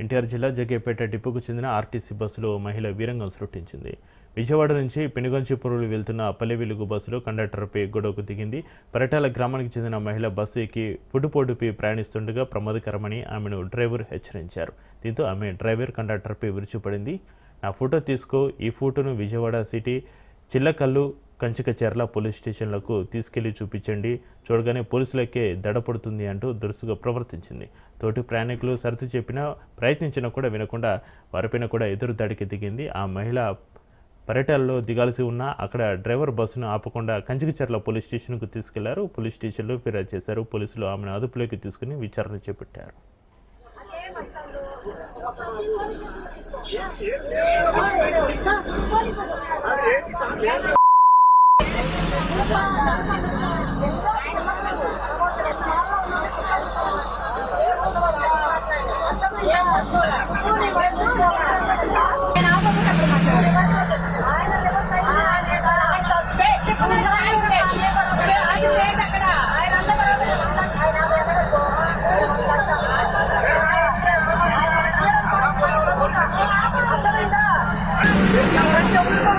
ఎన్టీఆర్ జిల్లా జగ్గేపేట డిపోకు చెందిన ఆర్టీసీ బస్సులో మహిళ వీరంగం సృష్టించింది. విజయవాడ నుంచి పెనుగంచిపురులు వెళ్తున్న పల్లె వెలుగు బస్సులో కండక్టర్పై గొడవకు దిగింది. పరటాల గ్రామానికి చెందిన మహిళ బస్సు ఎక్కి ఫుడ్పోటుపై ప్రయాణిస్తుండగా ప్రమాదకరమని ఆమెను డ్రైవర్ హెచ్చరించారు. దీంతో ఆమె డ్రైవర్ కండక్టర్పై విరుచుపడింది. నా ఫోటో తీసుకో ఈ ఫోటోను విజయవాడ సిటీ చిల్లకల్లు కంచికచెర్ల పోలీస్ స్టేషన్లకు తీసుకెళ్ళి చూపించండి. చూడగానే పోలీసులకే దడపడుతుంది అంటూ దురుసుగా ప్రవర్తించింది. తోటి ప్రయాణికులు సర్ది చెప్పినా ప్రయత్నించినా కూడా వినకుండా వారిపైన కూడా ఎదురు దాడికి దిగింది. ఆ మహిళ పర్యటనలో దిగాల్సి ఉన్నా అక్కడ డ్రైవర్ బస్సును ఆపకుండా కంచికచెర్ల పోలీస్ స్టేషన్కు తీసుకెళ్ళారు. పోలీస్ స్టేషన్లో ఫిర్యాదు చేశారు. పోలీసులు ఆమెను అదుపులోకి తీసుకుని విచారణ చేపట్టారు. Let's go.